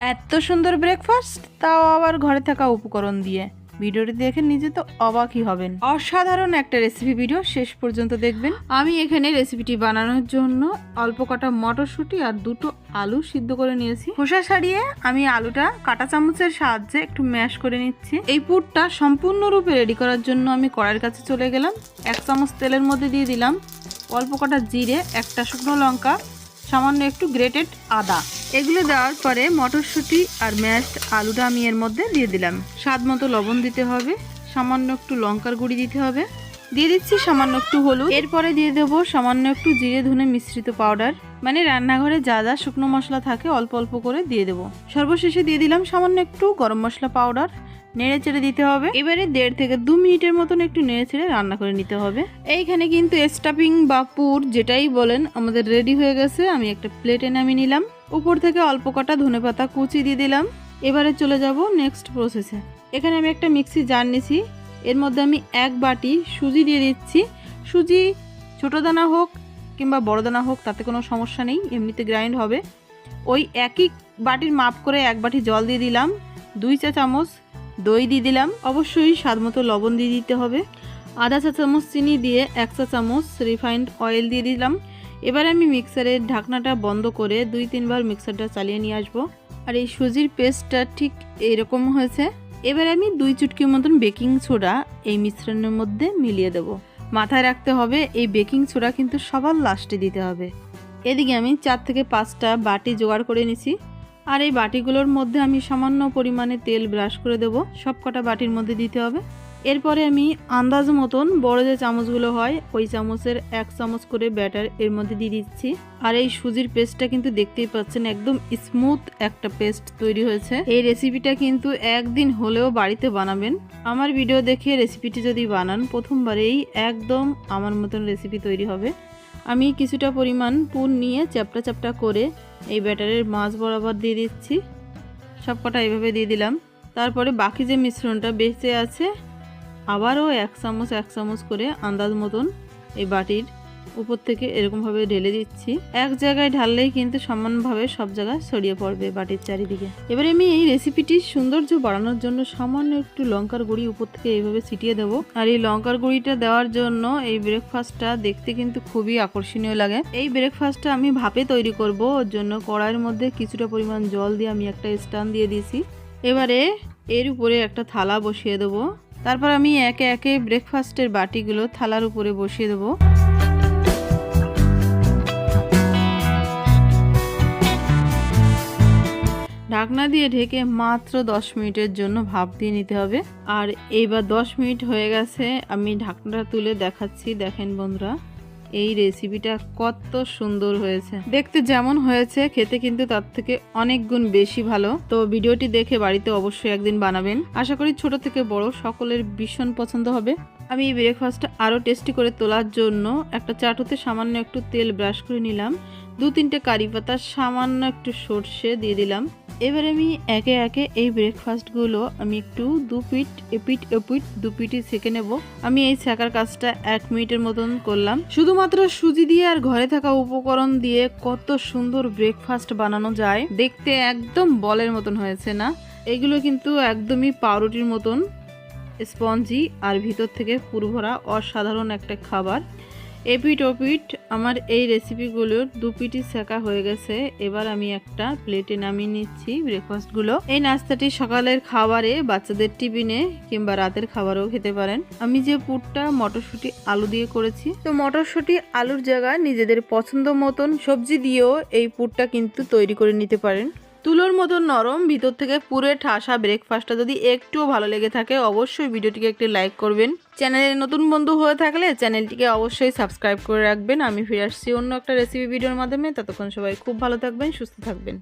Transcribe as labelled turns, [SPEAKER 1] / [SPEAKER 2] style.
[SPEAKER 1] এত সুন্দর ব্রেকফাস্ট তাও আবার ঘরে থাকা উপকরণ দিয়ে। ভিডিওটি দেখে নিজে তো অবাকই হবেন। অসাধারণ একটা রেসিপি ভিডিও শেষ পর্যন্ত দেখবেন। আমি এখানে রেসিপিটি বানানোর জন্য অল্প কটা মটরশুঁটি আর দুটো আলু সিদ্ধ করে নিয়েছি। খোসা ছাড়িয়ে আমি আলুটা কাঁটা চামচের সাহায্যে একটু ম্যাশ করে নিচ্ছি। এই পুরটা সম্পূর্ণরূপে রেডি করার জন্য আমি কড়াইয়ের কাছে চলে গেলাম। এক চামচ তেলের মধ্যে দিয়ে দিলাম। অল্প কটা জিরে, একটা শুকনো লঙ্কা, সামান্য একটু গ্রেটেড আদা। এগুলো দেওয়ার পরে মটরশুঁটি আর ম্যাশড আলুটা আমি এর মধ্যে দিয়ে দিলাম। স্বাদ মতো লবণ দিতে হবে, সামান্য একটু লঙ্কার গুঁড়ি দিতে হবে। দিয়ে দিচ্ছি সামান্য একটু হলুদ। এরপরে দিয়ে দেবো সামান্য একটু জিরে ধনে মিশ্রিত পাউডার। মানে রান্নাঘরে যা যা শুকনো মশলা থাকে অল্প অল্প করে দিয়ে দেবো। সর্বশেষে দিয়ে দিলাম সামান্য একটু গরম মশলা পাউডার। নেড়ে চেড়ে দিতে হবে। এবারে দেড় থেকে দু মিনিটের মতন একটু নেড়ে চেড়ে রান্না করে নিতে হবে। এইখানে কিন্তু স্টাফিং বা পুর যেটাই বলেন, আমাদের রেডি হয়ে গেছে। আমি একটা প্লেটে নামিয়ে নিলাম। উপর থেকে অল্প কটা ধনেপাতা কুচি দিয়ে দিলাম। এবারে চলে যাব নেক্সট প্রসেসে এখানে আমি একটা মিক্সি জার নিয়েছি। এর মধ্যে আমি এক বাটি সুজি দিয়ে দিচ্ছি। সুজি ছোটো দানা হোক কিংবা বড় দানা হোক, তাতে কোনো সমস্যা নেই, এমনিতে গ্রাইন্ড হবে। ওই একই বাটির মাপ করে এক বাটি জল দিয়ে দিলাম। দুই চা চামচ দই দিয়ে দিলাম। অবশ্যই স্বাদ মতো লবণ দিয়ে দিতে হবে। আধা চা চামচ চিনি দিয়ে এক চা চামচ রিফাইন্ড অয়েল দিয়ে দিলাম। এবার আমি মিক্সারের ঢাকনাটা বন্ধ করে দুই তিনবার মিক্সারটা চালিয়ে নিয়ে আসব। আর এই সুজির পেস্টটা ঠিক এরকম হয়েছে। এবার আমি দুই চুটকির মতন বেকিং সোডা এই মিশ্রণের মধ্যে মিলিয়ে দেব। মাথায় রাখতে হবে, এই বেকিং সোডা কিন্তু সবার লাস্টে দিতে হবে। এদিকে আমি চার থেকে পাঁচটা বাটি জোগাড় করে নিছি। আর এই বাটিগুলোর মধ্যে আমি সামান্য পরিমাণে তেল ব্রাশ করে দেব। সব কটা বাটির মধ্যে দিতে হবে। এরপরে আমি আন্দাজ মতন বড় যে চামচগুলো হয়, ওই চামচের এক চামচ করে ব্যাটার এর মধ্যে দিয়ে দিচ্ছি। আর এই সুজির পেস্টটা কিন্তু দেখতেই পাচ্ছেন, একদম স্মুথ একটা পেস্ট তৈরি হয়েছে। এই রেসিপিটা কিন্তু একদিন হলেও বাড়িতে বানাবেন। আমার ভিডিও দেখে রেসিপিটি যদি বানান, প্রথমবারেই একদম আমার মতন রেসিপি তৈরি হবে। আমি কিছুটা পরিমাণ পুর নিয়ে চ্যাপটা চ্যাপটা করে এই ব্যাটারের মাছ বরাবর দিয়ে দিচ্ছি। সব কটা এইভাবে দিয়ে দিলাম। তারপরে বাকি যে মিশ্রণটা বেঁচে আছে আবারও এক চামচ এক চামচ করে আন্দাজ মতন এই বাটির উপর থেকে এরকমভাবে ঢেলে দিচ্ছি। এক জায়গায় ঢাললেই কিন্তু সমানভাবে সব জায়গায় ছড়িয়ে পড়বে বাটির চারিদিকে। এবারে আমি এই রেসিপিটির সৌন্দর্য বাড়ানোর জন্য সামান্য একটু লঙ্কার গুঁড়ি উপর থেকে এইভাবে ছিটিয়ে দেবো। আর এই লঙ্কার গুঁড়িটা দেওয়ার জন্য এই ব্রেকফাস্টটা দেখতে কিন্তু খুবই আকর্ষণীয় লাগে। এই ব্রেকফাস্টটা আমি ভাপে তৈরি করব, ওর জন্য কড়াইয়ের মধ্যে কিছুটা পরিমাণ জল দিয়ে আমি একটা স্টান দিয়ে দিয়েছি। এবারে এর উপরে একটা থালা বসিয়ে দেবো। তারপর আমি একে একে ব্রেকফাস্টের বাটিগুলো থালার উপরে বসিয়ে দেবো। ঢাকনা দিয়ে ঢেকে মাত্র দশ মিনিটের জন্য ভাপ দিয়ে নিতে হবে। আর এইবার দশ মিনিট হয়ে গেছে, আমি ঢাকনাটা তুলে দেখাচ্ছি, দেখেন বন্ধুরা। এই রেসিপিটা কত সুন্দর হয়েছে। দেখতে যেমন হয়েছে, খেতে কিন্তু তার থেকে অনেক গুণ বেশি ভালো। তো ভিডিওটি দেখে বাড়িতে অবশ্যই একদিন বানাবেন। আশা করি ছোট থেকে বড় সকলের ভীষণ পছন্দ হবে। আমি এই ব্রেকফাস্টটা আরও টেস্টি করে তোলার জন্য একটা চাটুতে সামান্য একটু তেল ব্রাশ করে নিলাম। দু তিনটে কারি পাতা, সামান্য একটু সর্ষে দিয়ে দিলাম। এবার আমি একে একে এই ব্রেকফাস্টগুলো আমি একটু দু পিট এপিট এপিট দু পিটই সেঁকে নেব। আমি এই ছেঁকার কাজটা এক মিনিটের মতন করলাম। শুধুমাত্র সুজি দিয়ে আর ঘরে থাকা উপকরণ দিয়ে কত সুন্দর ব্রেকফাস্ট বানানো যায়, দেখতে একদম বলের মতন হয়েছে না? এগুলো কিন্তু একদমই পাউরুটির মতন, স্পঞ্জি আর ভিতর থেকে পুরভরা অসাধারণ একটা খাবার। এপিট ওপিট আমার এই রেসিপিগুলোর দু পিটি শেখা হয়ে গেছে। এবার আমি একটা প্লেটে নামিয়ে নিচ্ছি ব্রেকফাস্টগুলো। এই নাস্তাটি সকালের খাবারে বাচ্চাদের টিফিনে কিংবা রাতের খাবারও খেতে পারেন। আমি যে পুরটা মটরশুঁটি আলু দিয়ে করেছি, তো মটরশুঁটি আলুর জায়গায় নিজেদের পছন্দ মতন সবজি দিয়েও এই পুরটা কিন্তু তৈরি করে নিতে পারেন। তুলোর মতো নরম, ভিতর থেকে পুরে ঠাসা ব্রেকফাস্টটা যদি একটুও ভালো লেগে থাকে, অবশ্যই ভিডিওটিকে একটি লাইক করবেন। চ্যানেলে নতুন বন্ধু হয়ে থাকলে চ্যানেলটিকে অবশ্যই সাবস্ক্রাইব করে রাখবেন। আমি ফিরে আসছি অন্য একটা রেসিপি ভিডিওর মাধ্যমে। ততক্ষণ সবাই খুব ভালো থাকবেন, সুস্থ থাকবেন।